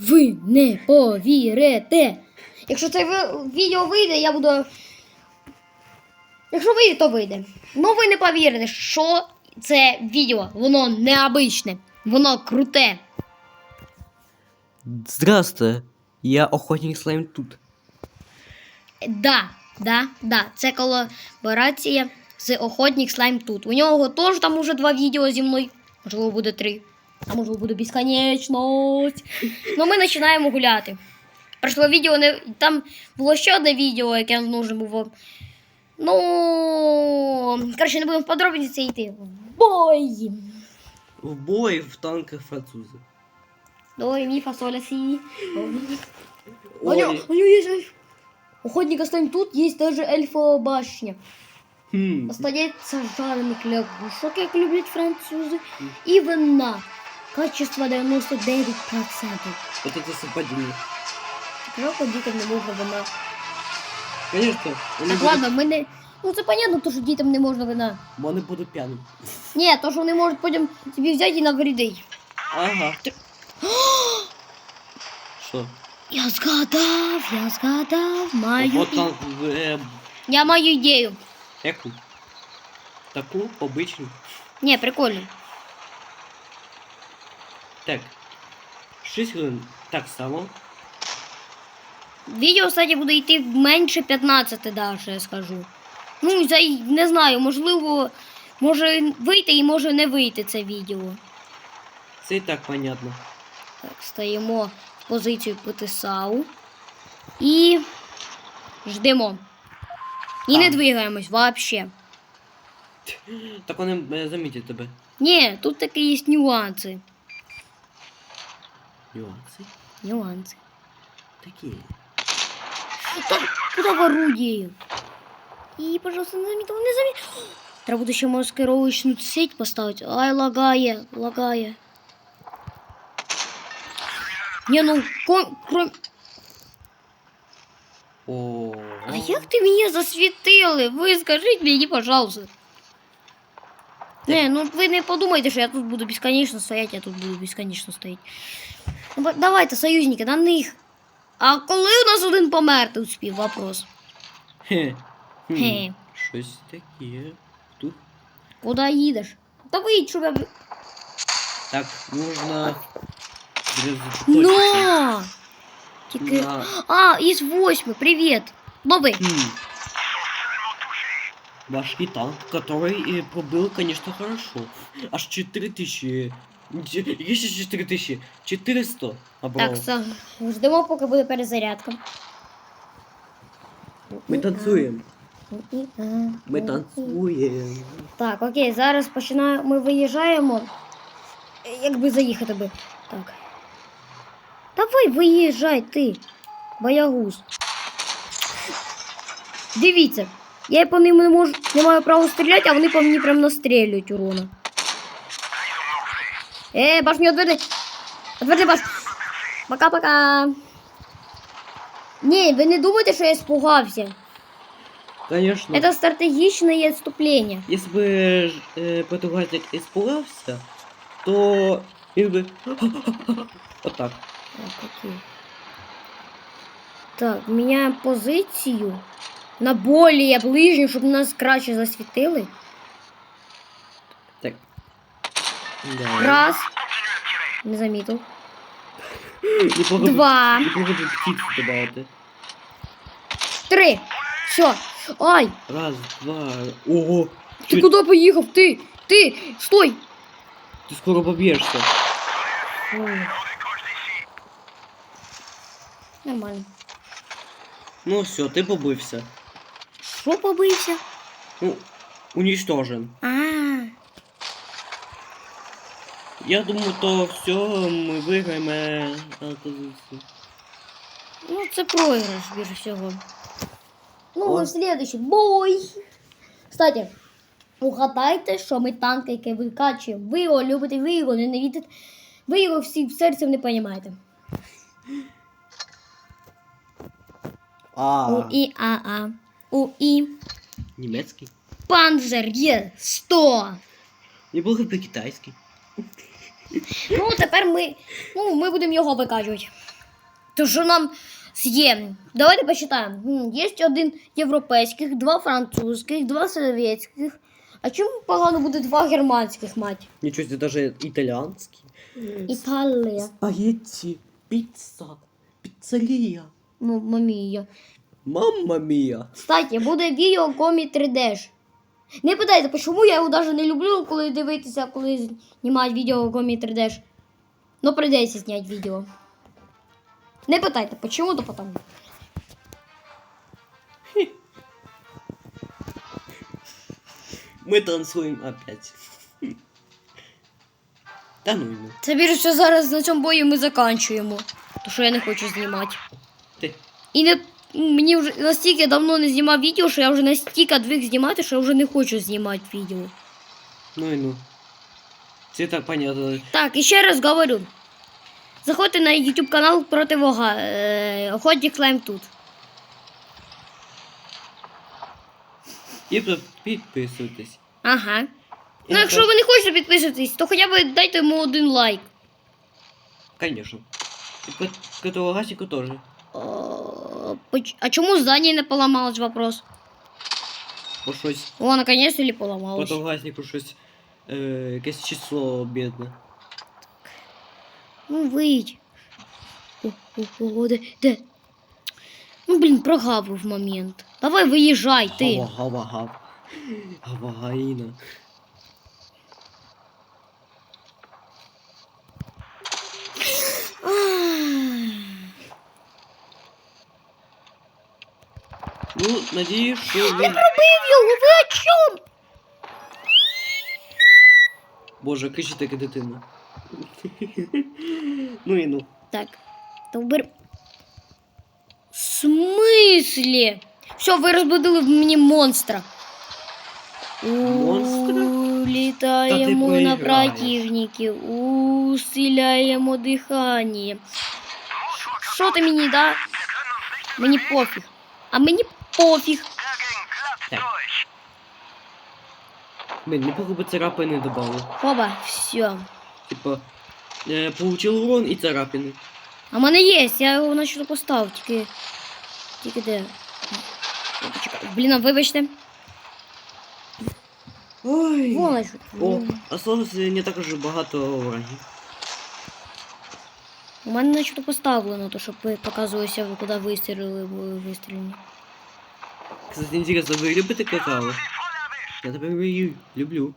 Ви не повірите. Якщо це відео вийде, я буду. Якщо вийде, то вийде. Ну ви не повірите, що це відео. Воно необичне, воно круте. Здравствуйте, я охотник слайм тут. Да, да, да. Це колаборація з охотник слайм тут. У нього теж там уже два відео зі мною. Можливо, буде три. А можливо, буде безконечність. Ну, ми починаємо гуляти. Прошло відео не. Там було ще одне відео, яке нужно було. Ну. Коротше, не будемо в подробиці йти. В бой! В бой в танках французи. Ой, мі фасоля сі. У Ой, него, у него есть эльф. Охотника стоим тут, есть даже эльфовая башня. хм. Остается жареный лягушок, как любят французы. И вина. Качество 99%. Вот это совпадение. Жалко, дітям не можна вина. Конечно, вони Так, будуть, ладно, ми не... Ну це понятно, то, що дітям не можна вина. вони будуть п'яним. Ні, то, що вони можуть потім собі взяти і навредити. Ага. Що? Я згадав, я згадав, маю... Вот і- танк, е, Я маю ідею. яку? Таку, обичну. Ні, прикольно. Так. 6 хвилин. Так само. Відео, кстати, буде йти менше 15 даже, я скажу. Ну, за, не знаю, можливо, може вийти і може не вийти це відео. Це і так понятно. Так, стаємо в позицію ПТСАУ. І ждемо. І не двигаємось взагалі. Так вони е, замітять тебе. Ні, тут такі є нюанси. Нюанси. Нюанси. Такі. Так, куди в орудію? І, пожалуйста, не замітив, не замітив. Треба буде ще маскировочну сеть поставити. Ай, лагає, лагає. Не, ну, ком, кром... О. А як ти мене засвітили? Ви скажіть мені, пожалуйста. Не, ну ви не подумайте, що я тут буду безконечно стояти, я тут буду безконечно стояти. Давайте, союзники, на них. А коли у нас один померти успів? Вопрос. Хе. Хм. Хе. Щось таке. Тут. Куди їдеш? Та виїдь, щоб я... б- Так, нужно. Но! Тільки... На. А, із восьми, привіт. Лови. Хм. Важкий танк, который э, пробил, конечно, хорошо. Аж 4000. Які ще 4000? 400 набрав. Так, все, ждемо, поки буде перезарядка. Ми танцюємо. Ми танцюємо. Так, окей, зараз починаємо. Ми виїжджаємо. Якби заїхати би. Так. Давай виїжджай ти, боягуз. Дивіться, я по ним не можу, не маю права стріляти, а вони по мені прям настрілюють урона. Е, башню отверди. Отверди баш. Пока-пока. Ні, ви не думайте, що я спугався. Конечно. Це стратегічне відступлення. Если бы э, Петругатик испугался, то він би. Вот так. Так, міняємо позицію на более ближню, щоб нас краще засвітили. Так. Да. Раз. Не бы- Два. Три. Все. Ай! Раз, два. Ого! Ти Ти, куди поїхав? Ти! Ти! Стой! ти скоро. Фу. Нормально. Ну все, ти побився. Що побився? Ну, уничтожен. А, Я думаю, то все, ми виграємо е, позицію. ну це проіграш більше всього. Ну, О. следующий бой. Кстати, угадайте, що ми танки, яке викачуємо. Ви його любите, ви його ненавидите. Ви його всі серцем не розумієте. А, У і а а. У і німецький. Панзер є 100. Неплохо по-китайськи. Ну, тепер ми, ну, ми будемо його викачувати. То що нам є? Давайте посчитаємо. Є один європейських, два французьких, два совєтських. А чому погано буде два германських мать? Нічого, це навіть італіанський. Італія. Спагетті, піца, піцерія. Ну, мамія. Мамма мія. Кстати, буде відео комі 3D. Не питайте, чому я його навіть не люблю, коли дивитися, коли знімають відео комі 3D. ж. Ну, прийдеться зняти відео. Не питайте, чому, то потім. Ми танцюємо опять. Та ну йому. Це більше що зараз на цьому бою ми заканчуємо. То що я не хочу знімати. Ти. І не мені вже настільки давно не знімав відео, що я вже настільки двиг знімати, що я вже не хочу знімати відео. Ну і ну. Це так понятно. Так, і ще раз говорю. Заходьте на YouTube канал Противога. Е, Охотник Слайм тут. І під- підписуйтесь. Ага. Ну, І якщо ви не хочете підписуватись, то хоча б дайте йому один лайк. Конечно. І к каталогасику теж. О, а чому здання не поламалось вопрос? Бо щось О, наконец-то ли по поламалось. каталогаснику щось е, якесь число бідне. Ну, вийдь. О, о, о, де, де? Ну, блін, прогавив момент. Давай виїжджай, ти. Гава, гава, гав. Гавагаїна. Ну, надіюсь, що він... Пробив його, ви о чому? Боже, кажи таке дитина. ну і ну. Так, то вбер... В смислі? Все, ви розбудили в мені монстра. Монстра? На противників, усиляємо дихання. Що ти мені да? Мені пофіг. А мені пофіг. Блин, неплохо бы царапины добавил. Хоба, все. Типа, э, получил урон и царапины. А в мене є, я його начну поставив, тільки. Тільки де. Я почекаю. Блін, а вибачте. Ой. Вон я що. О, осталось е, не так уже багато врагів. У мене начебто поставлено, то щоб ви показувалися, ви куди вистрілили були вистрілені. Кстати, интересно, ви любите какао? Я тебе люблю. люблю.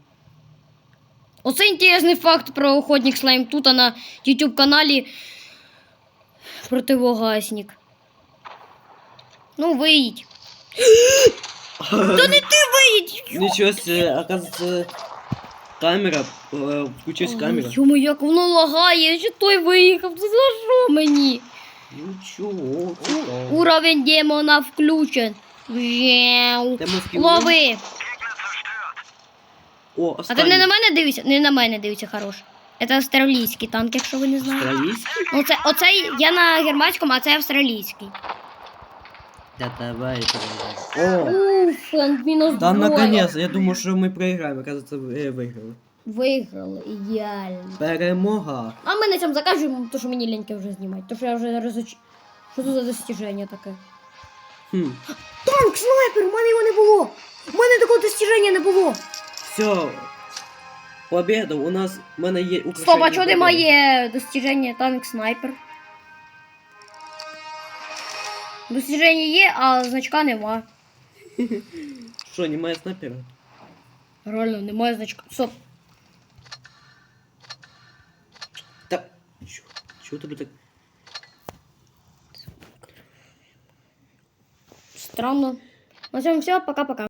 Оце інтересний факт про охотник слайм тут а на YouTube каналі Противогасник. Ну, виїдь. Та не ти виїдь! Ничего себе, оказывается, камера, э, включилась камера. Йому, як воно лагає, що той виїхав, це за що мені? Ничего. Уровень демона включен. Вжеу. Де мозки Лови! О, А ти не на останній. мене дивишся? Не на мене дивишся, хорош. Це австралійський танк, якщо ви не знаєте. Австралійський? Ну, це, оцей я на германському, а це австралійський. Да давай, давай. О, Уф, он мінус да двоє. наконец, я думал, что мы проиграем, оказывается, э, выиграли. Виграли, ідеально. Перемога. А ми на цьому закажемо, то що мені ліньки вже знімати. То що я вже розоч... Що це за достіження таке? Хм. Танк, снайпер, у мене його не було. У мене такого достіження не було. Все. Победа, у нас в мене є украшення. Стоп, а чого победи. немає достіження танк снайпер? Достіження є, а значка нема. Що, немає снайпера? Реально, немає значка. Стоп. Та. Чо, чого тебе так? Странно. На всем все, пока-пока.